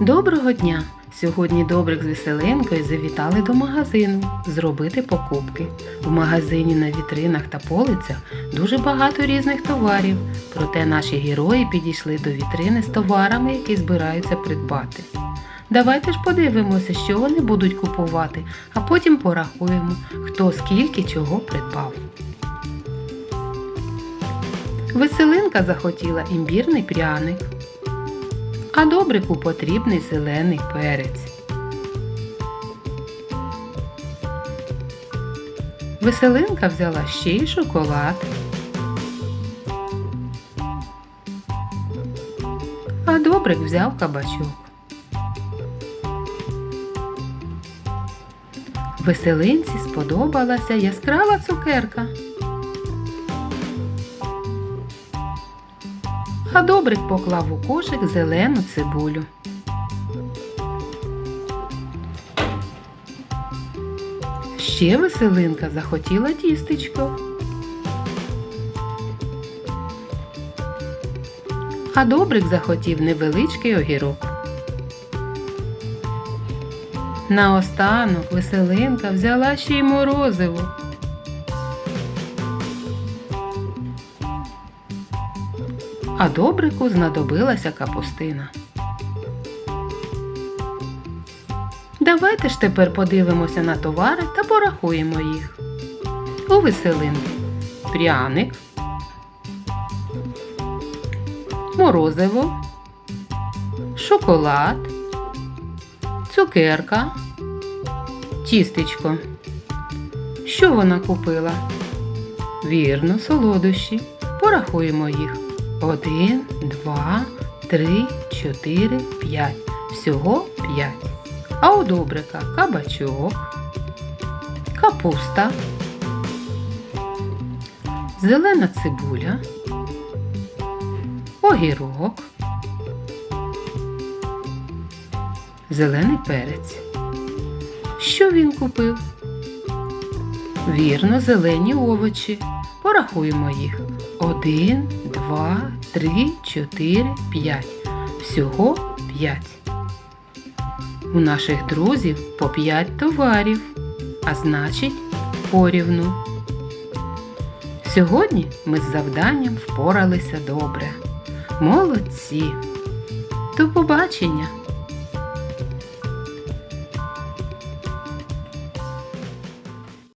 Доброго дня! Сьогодні Добрик з Веселинкою завітали до магазину зробити покупки. В магазині на вітринах та полицях дуже багато різних товарів, проте наші герої підійшли до вітрини з товарами, які збираються придбати. Давайте ж подивимося, що вони будуть купувати, а потім порахуємо, хто скільки чого придбав. Веселинка захотіла імбірний пряник а добрику потрібний зелений перець. Веселинка взяла ще й шоколад. А добрик взяв кабачок. Веселинці сподобалася яскрава цукерка. А добрик поклав у кошик зелену цибулю. Ще веселинка захотіла тістечко. А добрик захотів невеличкий огірок. Наостанок веселинка взяла ще й морозиво. А добрику знадобилася капустина. Давайте ж тепер подивимося на товари та порахуємо їх. У веселинки пряник, морозиво, шоколад, цукерка, тістечко. Що вона купила? Вірно, солодощі. Порахуємо їх. Один, два, три, чотири, п'ять. Всього п'ять. А у добрика кабачок, капуста, зелена цибуля, огірок, зелений перець. Що він купив? Вірно, зелені овочі. Порахуємо їх. Один, два, три, чотири, п'ять. Всього п'ять. У наших друзів по п'ять товарів, а значить порівну. Сьогодні ми з завданням впоралися добре. Молодці! До побачення!